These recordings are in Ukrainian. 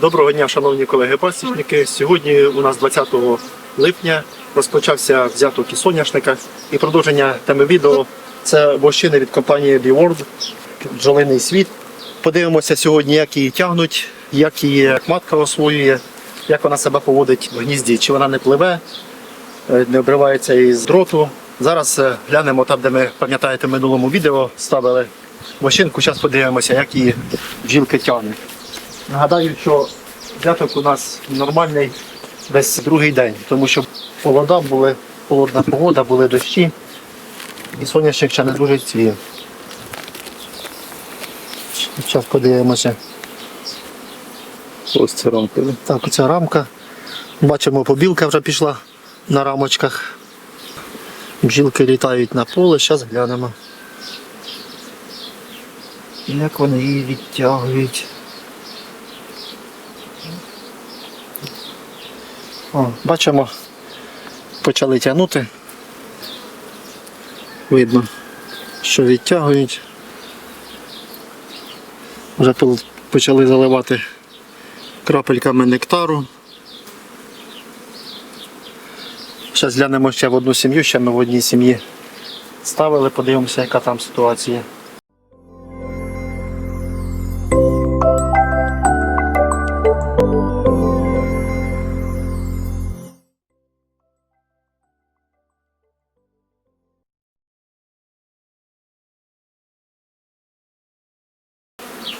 Доброго дня, шановні колеги-пасічники. Сьогодні у нас 20 липня розпочався взяток із соняшника. І продовження теми відео це вощини від компанії BeWorld, бджолиний світ. Подивимося сьогодні, як її тягнуть, як її матка освоює, як вона себе поводить в гнізді, чи вона не пливе, е, не обривається із дроту. Зараз е, глянемо там, де ми пам'ятаєте в минулому відео ставили вощинку. Зараз подивимося, як її бджілки тягнуть. Нагадаю, що взяток у нас нормальний десь другий день, тому що холода були, холодна погода, були дощі, і соняшник ще не дуже цвіє. Зараз подивимося. Ось це рамка. да? Так, оця рамка. Бачимо, побілка вже пішла на рамочках. Бджілки літають на поле, зараз глянемо. Як вони її відтягують. Бачимо, почали тягнути. Видно, що відтягують. Вже почали заливати крапельками нектару. Зараз глянемо ще в одну сім'ю, ще ми в одній сім'ї ставили, подивимося, яка там ситуація.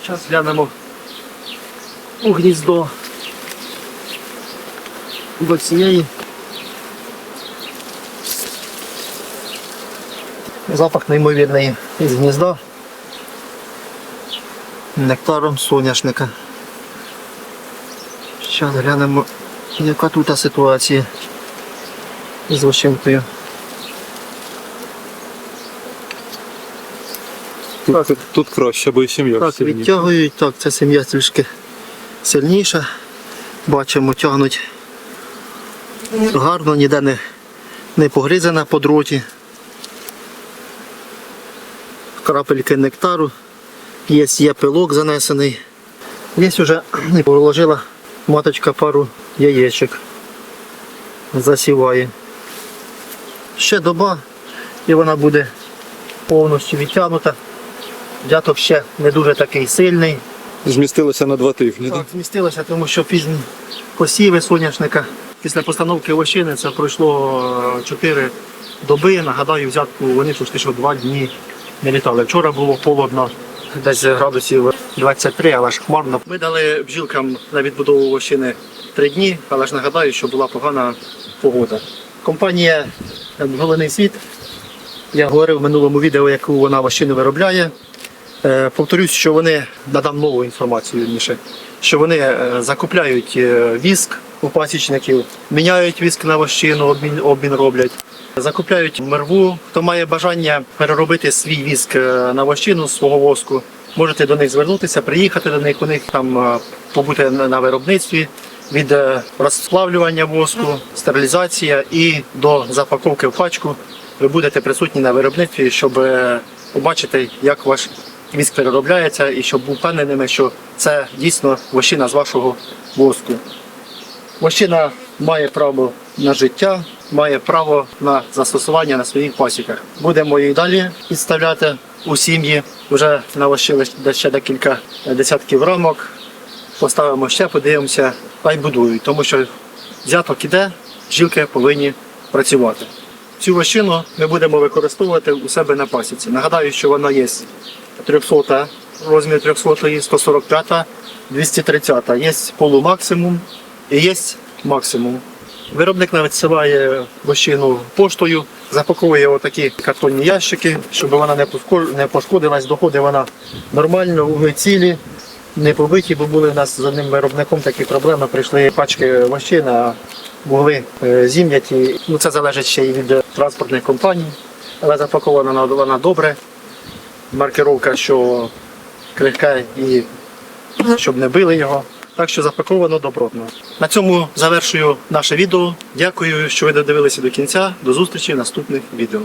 Зараз глянемо у гніздо до цієї. Запах неймовірний із гнізда. Нектаром соняшника. Зараз глянемо, яка тут ситуація з вощинкою. Тут, тут, тут краще, бо і сім'я Так, сильніша. відтягують, так, ця сім'я трішки сильніша. Бачимо, тягнуть гарно, ніде не, не погризана по дроті. Крапельки нектару. Є, є пилок занесений. Є вже положила маточка пару яєчок. Засіває. Ще доба і вона буде повністю відтягнута. Дяток ще не дуже такий сильний. Змістилося на два тижні. Так, змістилося, тому що пізні посіви соняшника. Після постановки вощини це пройшло 4 доби. Нагадаю, взятку вони почти що 2 дні не літали. Вчора було холодно, десь градусів 23, але ж хмарно. Ми дали бджілкам на відбудову вощини 3 дні, але ж нагадаю, що була погана погода. Компанія Головний світ. Я говорив в минулому відео, яку вона вощину виробляє. Е, Повторюсь, що вони надам нову інформацію вірніше, що вони е, закупляють е, віск у пасічників, міняють віск на вощину, обмін, обмін роблять. Закупляють мерву. Хто має бажання переробити свій віск на вощину свого воску, можете до них звернутися, приїхати до них, у них там побути на виробництві від розплавлювання воску, стерилізація і до запаковки в пачку. Ви будете присутні на виробництві, щоб побачити, як ваш віск переробляється, і щоб був впевненими, що це дійсно вощина з вашого воску. Вощина має право на життя, має право на застосування на своїх пасіках. Будемо її далі підставляти у сім'ї. Вже навощили ще декілька десятків рамок. Поставимо ще, подивимося, хай будують, тому що взяток іде, жінки повинні працювати. Цю вощину ми будемо використовувати у себе на пасіці. Нагадаю, що вона є 300, розмір 300, і 145, 230. Є полумаксимум і є максимум. Виробник надсилає вощину поштою, запаковує отакі картонні ящики, щоб вона не пошкодилась. Доходить вона нормально, угли цілі, не побиті, бо були в нас з одним виробником такі проблеми. Прийшли пачки вощин, а вугли е, зім'яті. Ну, це залежить ще й від транспортних компаній, але запакована вона добре. Маркировка, що крихка і щоб не били його. Так що запаковано добротно. На цьому завершую наше відео. Дякую, що ви додивилися до кінця. До зустрічі в наступних відео.